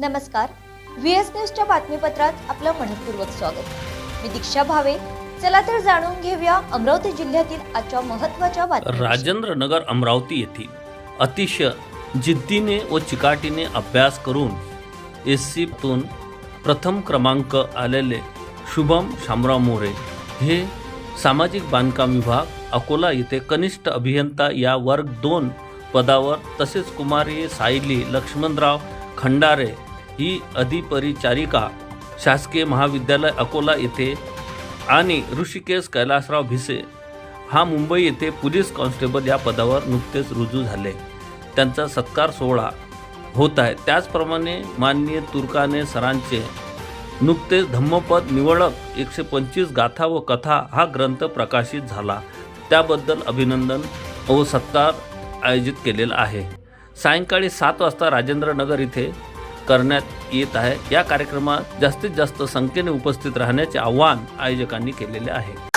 नमस्कार. V S न्यूजच्या बातमीपत्रात आपलं मनपूर्वक स्वागत. मी दीक्षा भावे. चला तर जाणून घेऊया अमरावती जिल्ह्यातील आजच्या महत्त्वाच्या बातम्या राजेंद्र नगर अमरावती येथील अतिशय जिद्दीने व चिकाटीने अभ्यास करून एस सीतून प्रथम क्रमांक आलेले शुभम शामराव मोरे हे सामाजिक बांधकाम विभाग अकोला येथे कनिष्ठ अभियंता या वर्ग दोन पदावर तसेच कुमारी सायली लक्ष्मणराव खंडारे ही अधिपरिचारिका शासकीय महाविद्यालय अकोला येथे आणि ऋषिकेश कैलासराव भिसे हा मुंबई येथे पोलीस कॉन्स्टेबल या पदावर नुकतेच रुजू झाले. त्यांचा सत्कार सोहळा होत आहे. त्याचप्रमाणे माननीय तुर्काने सरांचे नुकतेच धम्मपद निवडक एकशे पंचवीस गाथा व कथा हा ग्रंथ प्रकाशित झाला. त्याबद्दल अभिनंदन व सत्कार आयोजित केलेला आहे. सायंकाळी सात वाजता राजेंद्र नगर इथे करण्यात येत आहे. या कार्यक्रमात जास्तीत जास्त संख्येने उपस्थित राहण्याचे आवाहन आयोजकांनी केलेले आहे.